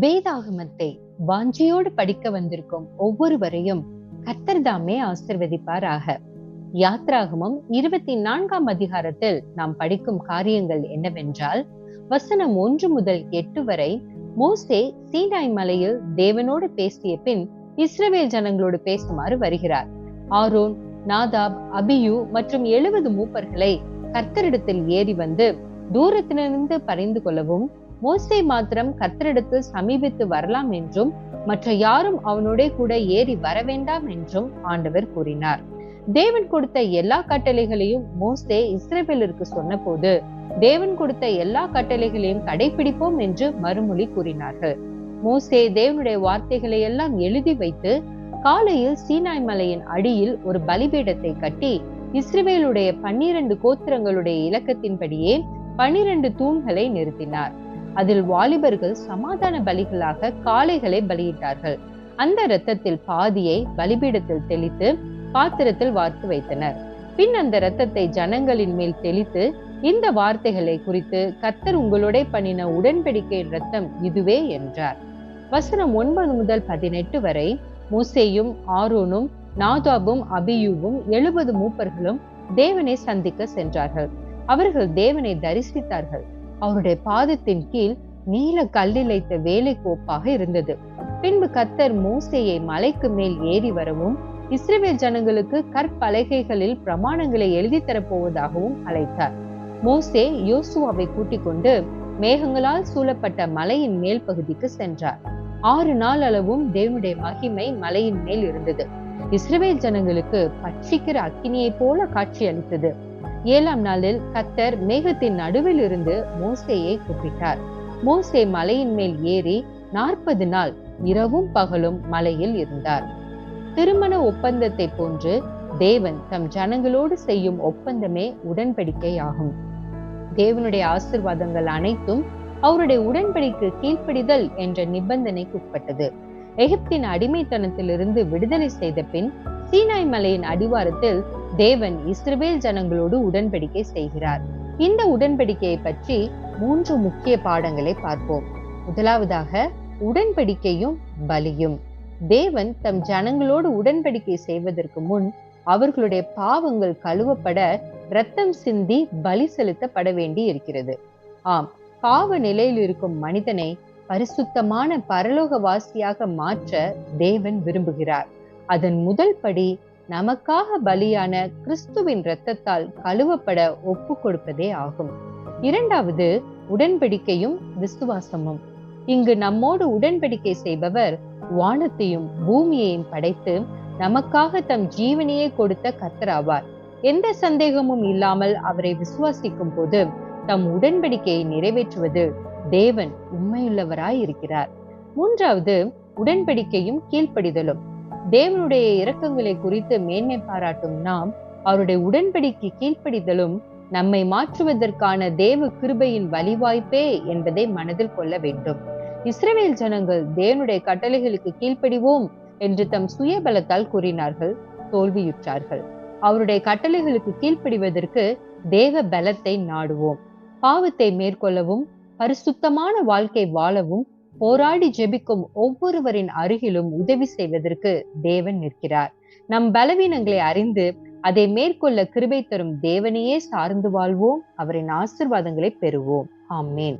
வேதாகமத்தை வாஞ்சியோடு படிக்க வந்திருக்கும் ஒவ்வொருவரையும் கர்த்தர்தாமே ஆசிர்வதிப்பாராக. யாத்ராகமம் இருபத்தி நான்காம் அதிகாரத்தில் நாம் படிக்கும் காரியங்கள் என்னவென்றால் வசனம் ஒன்று முதல் எட்டு வரை மோசே சீனாய் மலையில் தேவனோடு பேசிய பின் இஸ்ரவேல் ஜனங்களோடு பேசுமாறு வருகிறார். ஆரோன் நாதாப் அபியு மற்றும் எழுபது மூப்பர்களை கர்த்தரிடத்தில் ஏறி வந்து தூரத்திலிருந்து பறிந்து கொள்ளவும் மோசே மாத்திரம் கத்தரெடுத்து சமீபித்து வரலாம் என்றும் மற்ற யாரும் அவனோட கூட ஏறி வர வேண்டாம் என்றும் ஆண்டவர் கூறினார். தேவன் கொடுத்த எல்லா கட்டளைகளையும் மோசே இஸ்ரேவேலருக்கு சொன்னபோது தேவன் கொடுத்த எல்லா கட்டளைகளையும் கடைபிடிப்போம் என்று மறுமொழி கூறினார்கள். மோசே தேவனுடைய வார்த்தைகளை எல்லாம் எழுதி வைத்து காலையில் சீனாய் மலையின் அடியில் ஒரு பலிபீடத்தை கட்டி இஸ்ரவேலுடைய பன்னிரண்டு கோத்திரங்களுடைய இலக்கத்தின்படியே பன்னிரண்டு தூண்களை நிறுத்தினார். அதில் வாலிபர்கள் சமாதான பலிகளாக காளைகளை பலியிட்டார்கள். அந்த இரத்தத்தில் பாதியை பலிபீடத்தில் தெளித்து பாத்திரத்தில் வார்த்து வைத்தனர். பின் அந்த இரத்தத்தை ஜனங்களின் மேல் தெளித்து இந்த வார்த்தைகளை குறித்து கத்தர் உங்களோட பண்ணின உடன்படிக்கையின் ரத்தம் இதுவே என்றார். வசனம் ஒன்பது முதல் பதினெட்டு வரை மூசேயும் ஆரோனும் நாதாபும் அபியூவும் எழுபது மூப்பர்களும் தேவனை சந்திக்க சென்றார்கள். அவர்கள் தேவனை தரிசித்தார்கள். அவருடைய பாதத்தின் கீழ் நீல கல்லிழைத்த வேலை கோப்பாக இருந்தது. பின்பு கத்தர் மோசேயை மலைக்கு மேல் ஏறி வரவும் இஸ்ரேல் ஜனங்களுக்கு கற்பலகைகளில் பிரமாணங்களை எழுதி தரப்போவதாகவும் அழைத்தார். மோசே யோசுவாவை கூட்டிக் கொண்டு மேகங்களால் சூழப்பட்ட மலையின் மேல் பகுதிக்கு சென்றார். ஆறு நாள் அளவும் தேவனுடைய மகிமை மலையின் மேல் இருந்தது. இஸ்ரேல் ஜனங்களுக்கு பட்சிக்கிற அக்கினியை போல காட்சி அளித்தது. ஏழாம் நாளில் கத்தர் மேகத்தின் நடுவில் இருந்து மோசேயை கூப்பிட்டார். மோசே மலையின் மேல் ஏறி நாற்பது நாள் இரவும் பகலும் மலையில் இருந்தார். திருமண ஒப்பந்தத்தை போன்று தேவன் தம் ஜனங்களோடு செய்யும் ஒப்பந்தமே உடன்படிக்கை ஆகும் தேவனுடைய ஆசிர்வாதங்கள் அனைத்தும் அவருடைய உடன்படிக்கு கீழ்ப்படிதல் என்ற நிபந்தனைக்கு உட்பட்டது. எகிப்தின் அடிமைத்தனத்திலிருந்து விடுதலை செய்த பின் சீனாய் மலையின் அடிவாரத்தில் தேவன் இஸ்ரேல் ஜனங்களோடு உடன்படிக்கை செய்கிறார். இந்த உடன்படிக்கையை பற்றி மூன்று முக்கிய பாடங்களை பார்ப்போம். முதலாவதாக உடன்படிக்கையும் பலியும். தேவன் தம் ஜனங்களோடு உடன்படிக்கை செய்வதற்கு முன் அவர்களுடைய பாவங்கள் கழுவப்பட ரத்தம் சிந்தி பலி செலுத்தப்பட வேண்டி இருக்கிறது. ஆம் பாவ நிலையில் இருக்கும் மனிதனை பரிசுத்தமான பரலோக வாசியாக மாற்ற தேவன் விரும்புகிறார். அதன் முதல் படி நமக்காக பலியான கிறிஸ்துவின் இரத்தத்தால் கழுவப்பட ஒப்பு கொடுப்பதே ஆகும். இரண்டாவது உடன்படிக்கையும் விசுவாசமும். இங்கு நம்மோடு உடன்படிக்கை செய்பவர் வானத்தையும் பூமியையும் படைத்து நமக்காக தம் ஜீவனையே கொடுத்த கத்தராவார் எந்த சந்தேகமும் இல்லாமல் அவரை விசுவாசிக்கும் போது தம் உடன்படிக்கையை நிறைவேற்றுவது தேவன் உண்மையுள்ளவராய் இருக்கிறார். மூன்றாவது உடன்படிக்கையும் கீழ்ப்படிதலும். தேவனுடைய இரக்கங்களை குறித்து மேன்மை பாராட்டும் நாம் அவருடைய உடன்படிக்கு கீழ்ப்படிதலும் நம்மை மாற்றுவதற்கான தேவ கிருபையின் வழிவாய்ப்பே என்பதை மனதில் கொள்ள வேண்டும். இஸ்ரேல் ஜனங்கள் தேவனுடைய கட்டளைகளுக்கு கீழ்ப்படிவோம் என்று தம் சுயபலத்தால் கூறினார்கள் தோல்வியுற்றார்கள். அவருடைய கட்டளைகளுக்கு கீழ்ப்படிவதற்கு தேவ பலத்தை நாடுவோம். பாவத்தை மேற்கொள்ளவும் பரிசுத்தமான வாழ்க்கை வாழவும் போராடி ஜெபிக்கும் ஒவ்வொருவரின் அருகிலும் உதவி செய்வதற்கு தேவன் நிற்கிறார். நம் பலவீனங்களை அறிந்து அதை மேற்கொள்ள கிருபை தரும் தேவனையே சார்ந்து வாழ்வோம். அவரின் ஆசிர்வாதங்களை பெறுவோம். ஆமேன்.